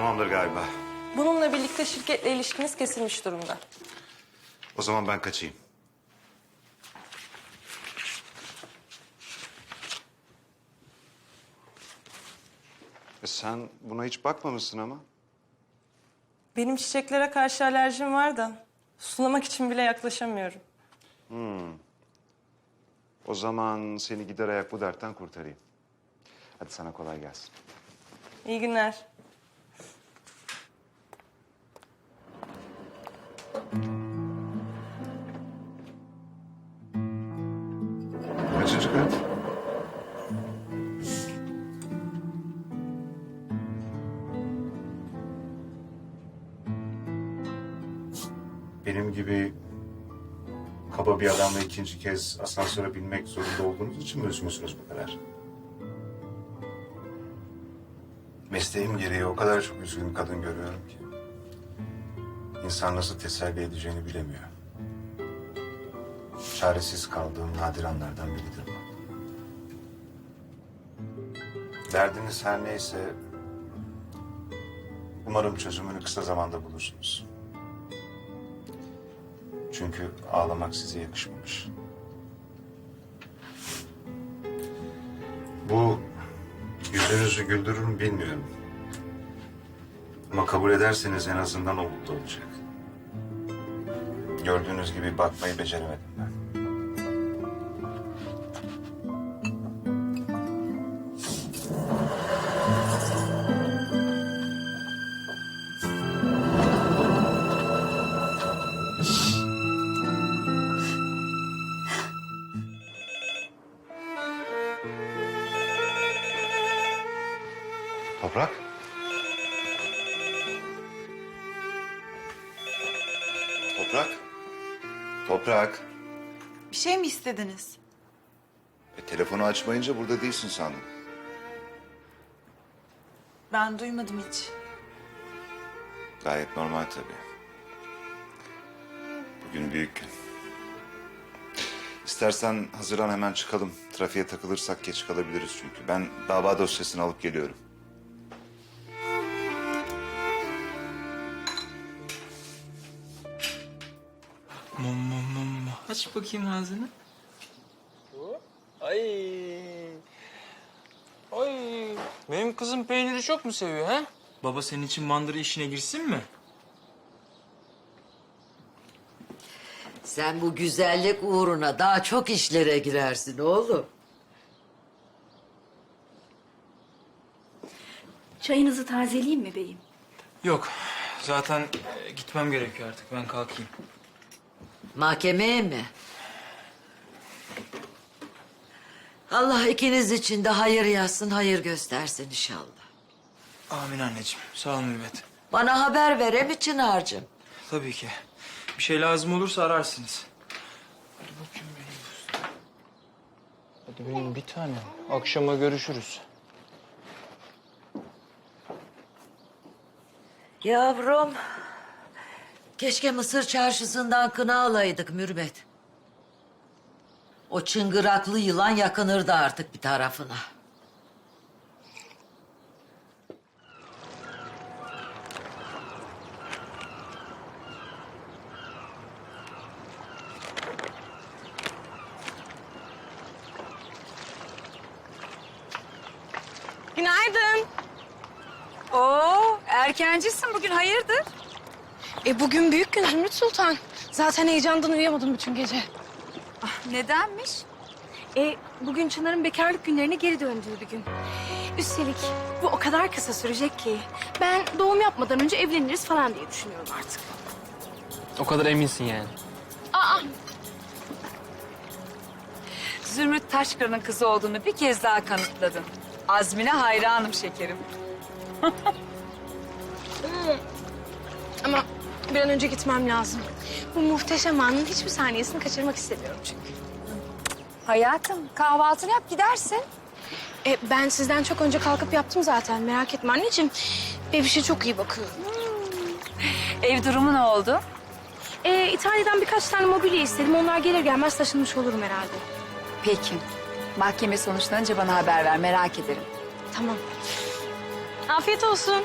Tamamdır galiba. Bununla birlikte şirketle ilişkiniz kesilmiş durumda. O zaman ben kaçayım. E sen buna hiç bakmamışsın ama. Benim çiçeklere karşı alerjim var da sulamak için bile yaklaşamıyorum. O zaman seni gider ayak bu dertten kurtarayım. Hadi sana kolay gelsin. İyi günler. Kat? Benim gibi kaba bir adamla ikinci kez asansöre binmek zorunda olduğunuz için mi üzgünsünüz bu kadar? Mesleğim gereği o kadar çok üzgün kadın görüyorum ki. İnsan nasıl teselli edeceğini bilemiyor. Çaresiz kaldığım nadir anlardan biridir bu. Derdiniz her neyse... ...umarım çözümünü kısa zamanda bulursunuz. Çünkü ağlamak size yakışmamış. Bu yüzünüzü güldürür mü bilmiyorum. Ama kabul ederseniz en azından o olacak. Gördüğünüz gibi bakmayı beceremedim ben. Toprak? Toprak? Bir şey mi istediniz? E, telefonu açmayınca burada değilsin sandım. Ben duymadım hiç. Gayet normal tabii. Bugün büyük gün. İstersen hazırlan hemen çıkalım. Trafiğe takılırsak geç kalabiliriz çünkü. Ben dava dosyasını alıp geliyorum. Mum mum mum. Aç bakayım ağzını. Ay. Ay. Benim kızım peyniri çok mu seviyor ha? Baba senin için mandıra işine girsin mi? Sen bu güzellik uğruna daha çok işlere girersin oğlum. Çayınızı tazeleyeyim mi beyim? Yok. Zaten e, gitmem gerekiyor artık. Ben kalkayım. Mahkemeye mi? Allah ikiniz için de hayır yazsın, hayır göstersin inşallah. Amin anneciğim. Sağ ol Mürvet. Bana haber ver he mi Çınar'cığım? Tabii ki. Bir şey lazım olursa ararsınız. Hadi bakayım benim. Hadi benim bir tanem. Akşama görüşürüz. Yavrum, keşke Mısır çarşısından kına alaydık Mürvet. O çıngıraklı yılan yakınırdı artık bir tarafına. Günaydın. Oo, erkencisin bugün hayırdır? E bugün büyük gün Zümrüt Sultan. Zaten heyecandan uyuyamadım bütün gece. Nedenmiş? E bugün Çınar'ın bekarlık günlerine geri döndüğü bir gün. Üstelik bu o kadar kısa sürecek ki ben doğum yapmadan önce evleniriz falan diye düşünüyorum artık. O kadar eminsin yani. Aa Zümrüt Taşkıran'ın kızı olduğunu bir kez daha kanıtladın. Azmine hayranım şekerim. bir an önce gitmem lazım. Bu muhteşem anın hiçbir saniyesini kaçırmak istemiyorum çünkü. Hayatım kahvaltını yap gidersin. E, ben sizden çok önce kalkıp yaptım zaten merak etme anneciğim. Bebişe çok iyi bakıyorum. Ev durumu ne oldu? E, İtalya'dan birkaç tane mobilya istedim. Onlar gelir gelmez taşınmış olurum herhalde. Peki. Mahkeme sonuçlanınca bana haber ver merak ederim. Tamam. Afiyet olsun.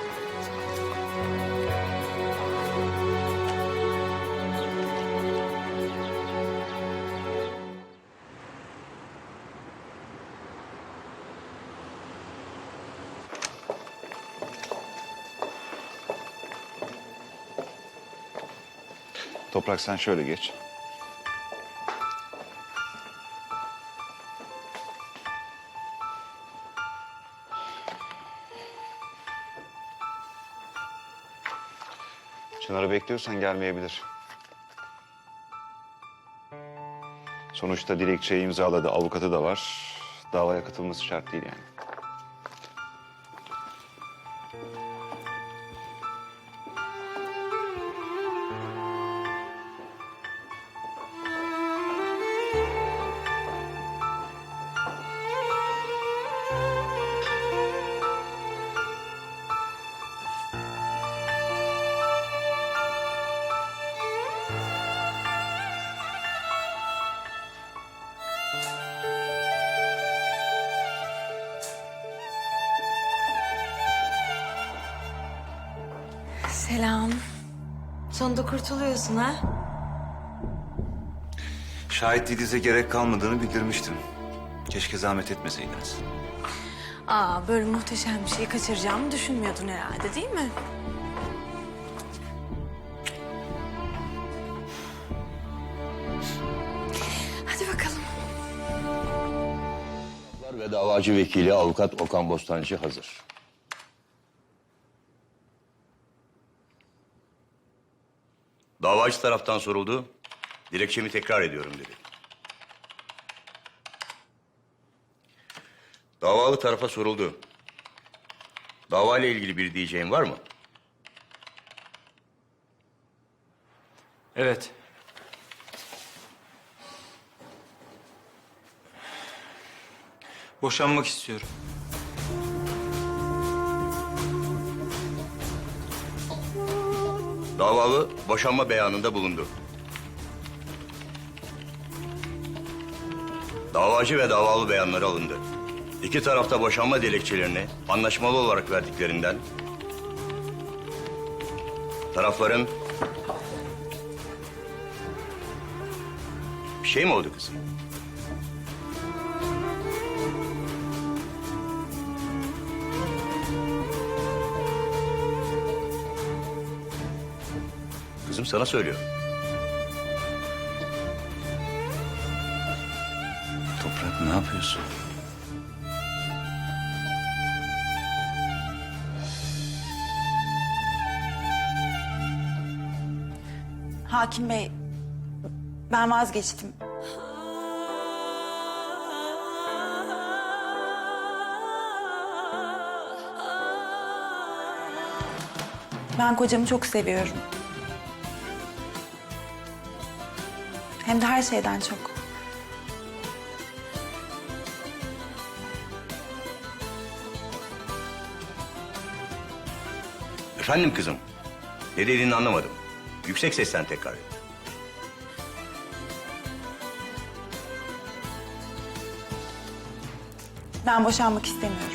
Toprak sen şöyle geç. Çınar'ı bekliyorsan gelmeyebilir. Sonuçta dilekçeyi imzaladı, avukatı da var. Davaya katılması şart değil yani. Selam. Sonunda kurtuluyorsun ha? Şahitliğinize gerek kalmadığını bildirmiştim. Keşke zahmet etmeseydiniz. Aa böyle muhteşem bir şeyi kaçıracağımı düşünmüyordun herhalde değil mi? Hadi bakalım. ve davacı vekili avukat Okan Bostancı hazır. Davacı taraftan soruldu. Dilekçemi tekrar ediyorum dedi. Davalı tarafa soruldu. Dava ile ilgili bir diyeceğin var mı? Evet. Boşanmak istiyorum. Davalı boşanma beyanında bulundu. Davacı ve davalı beyanları alındı. İki tarafta boşanma dilekçelerini anlaşmalı olarak verdiklerinden tarafların bir şey mi oldu kızım? Kızım sana söylüyorum. Toprak ne yapıyorsun? Hakim Bey, ben vazgeçtim. Ben kocamı çok seviyorum. Hem de her şeyden çok. Efendim kızım. Ne dediğini anlamadım. Yüksek sesten tekrar et. Ben boşanmak istemiyorum.